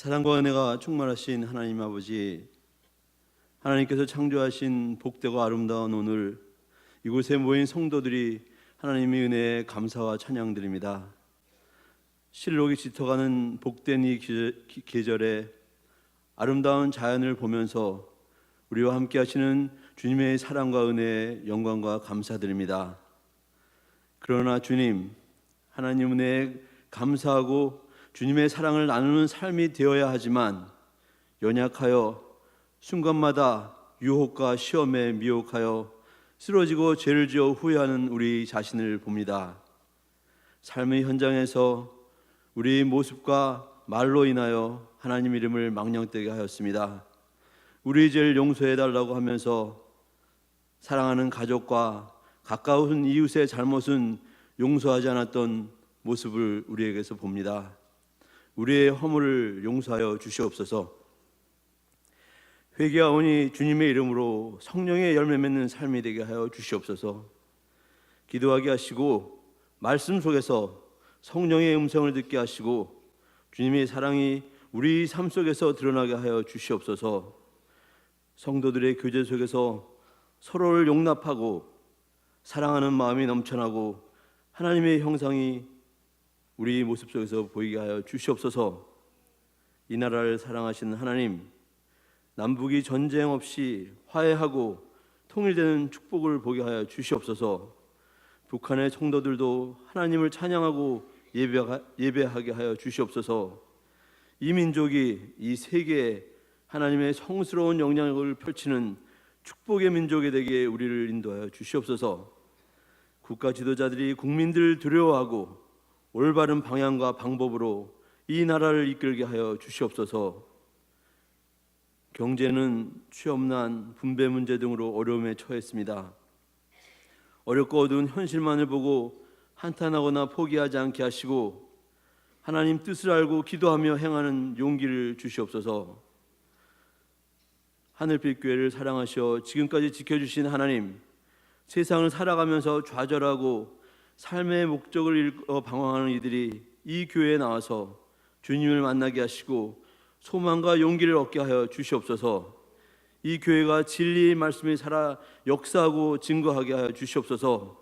사랑과 은혜가 충만하신 하나님 아버지 하나님께서 창조하신 복되고 아름다운 오늘 이곳에 모인 성도들이 하나님의 은혜에 감사와 찬양드립니다. 실록이 짙어가는 복된 이 계절에 아름다운 자연을 보면서 우리와 함께 하시는 주님의 사랑과 은혜에 영광과 감사드립니다. 그러나 주님, 하나님 은혜에 감사하고 주님의 사랑을 나누는 삶이 되어야 하지만 연약하여 순간마다 유혹과 시험에 미혹하여 쓰러지고 죄를 지어 후회하는 우리 자신을 봅니다. 삶의 현장에서 우리 모습과 말로 인하여 하나님 이름을 망령되게 하였습니다. 우리 죄를 용서해 달라고 하면서 사랑하는 가족과 가까운 이웃의 잘못은 용서하지 않았던 모습을 우리에게서 봅니다. 우리의 허물을 용서하여 주시옵소서. 회개하오니 주님의 이름으로 성령의 열매 맺는 삶이 되게 하여 주시옵소서. 기도하게 하시고 말씀 속에서 성령의 음성을 듣게 하시고 주님의 사랑이 우리 삶 속에서 드러나게 하여 주시옵소서. 성도들의 교제 속에서 서로를 용납하고 사랑하는 마음이 넘쳐나고 하나님의 형상이 우리 모습 속에서 보이게 하여 주시옵소서. 이 나라를 사랑하시는 하나님, 남북이 전쟁 없이 화해하고 통일되는 축복을 보게 하여 주시옵소서. 북한의 성도들도 하나님을 찬양하고 예배하- 예배하게 하여 주시옵소서. 이 민족이 이 세계에 하나님의 성스러운 영향력을 펼치는 축복의 민족이 되게 우리를 인도하여 주시옵소서. 국가 지도자들이 국민들을 두려워하고 올바른 방향과 방법으로 이 나라를 이끌게 하여 주시옵소서. 경제는 취업난, 분배 문제 등으로 어려움에 처했습니다. 어렵고 어두운 현실만을 보고 한탄하거나 포기하지 않게 하시고 하나님 뜻을 알고 기도하며 행하는 용기를 주시옵소서. 하늘빛 교회를 사랑하셔 지금까지 지켜주신 하나님, 세상을 살아가면서 좌절하고 삶의 목적을 잃어 방황하는 이들이 이 교회에 나와서 주님을 만나게 하시고 소망과 용기를 얻게 하여 주시옵소서. 이 교회가 진리의 말씀이 살아 역사하고 증거하게 하여 주시옵소서.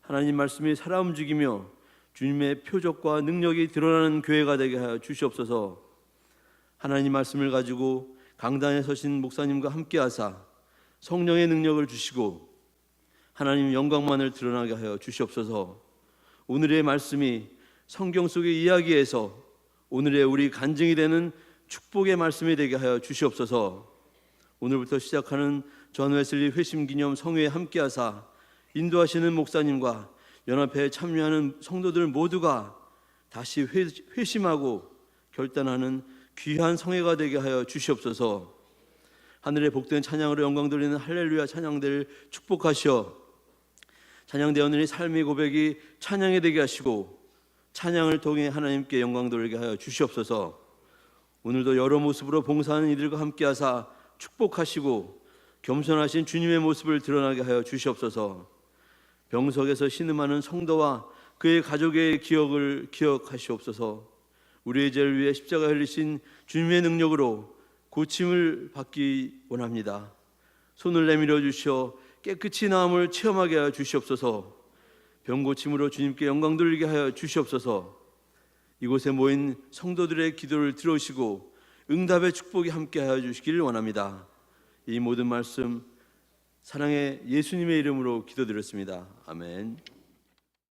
하나님 말씀이 살아 움직이며 주님의 표적과 능력이 드러나는 교회가 되게 하여 주시옵소서. 하나님 말씀을 가지고 강단에 서신 목사님과 함께 하사 성령의 능력을 주시고 하나님 영광만을 드러나게 하여 주시옵소서. 오늘의 말씀이 성경 속의 이야기에서 오늘의 우리 간증이 되는 축복의 말씀이 되게 하여 주시옵소서. 오늘부터 시작하는 전 웨슬리 회심 기념 성회에 함께하사 인도하시는 목사님과 연합회에 참여하는 성도들 모두가 다시 회, 회심하고 결단하는 귀한 성회가 되게 하여 주시옵소서. 하늘의 복된 찬양으로 영광 돌리는 할렐루야 찬양들 축복하시어 찬양되었느니 삶의 고백이 찬양이 되게 하시고 찬양을 통해 하나님께 영광 돌리게 하여 주시옵소서. 오늘도 여러 모습으로 봉사하는 이들과 함께 하사 축복하시고 겸손하신 주님의 모습을 드러나게 하여 주시옵소서. 병석에서 신음하는 성도와 그의 가족의 기억을 기억하시옵소서. 우리의 죄를 위해 십자가 흘리신 주님의 능력으로 고침을 받기 원합니다. 손을 내밀어 주시어 깨끗이 나음을 체험하게 하여 주시옵소서. 병 고침으로 주님께 영광 돌리게 하여 주시옵소서. 이곳에 모인 성도들의 기도를 들으시고 응답의 축복이 함께 하여 주시기를 원합니다. 이 모든 말씀 사랑의 예수님의 이름으로 기도드렸습니다. 아멘.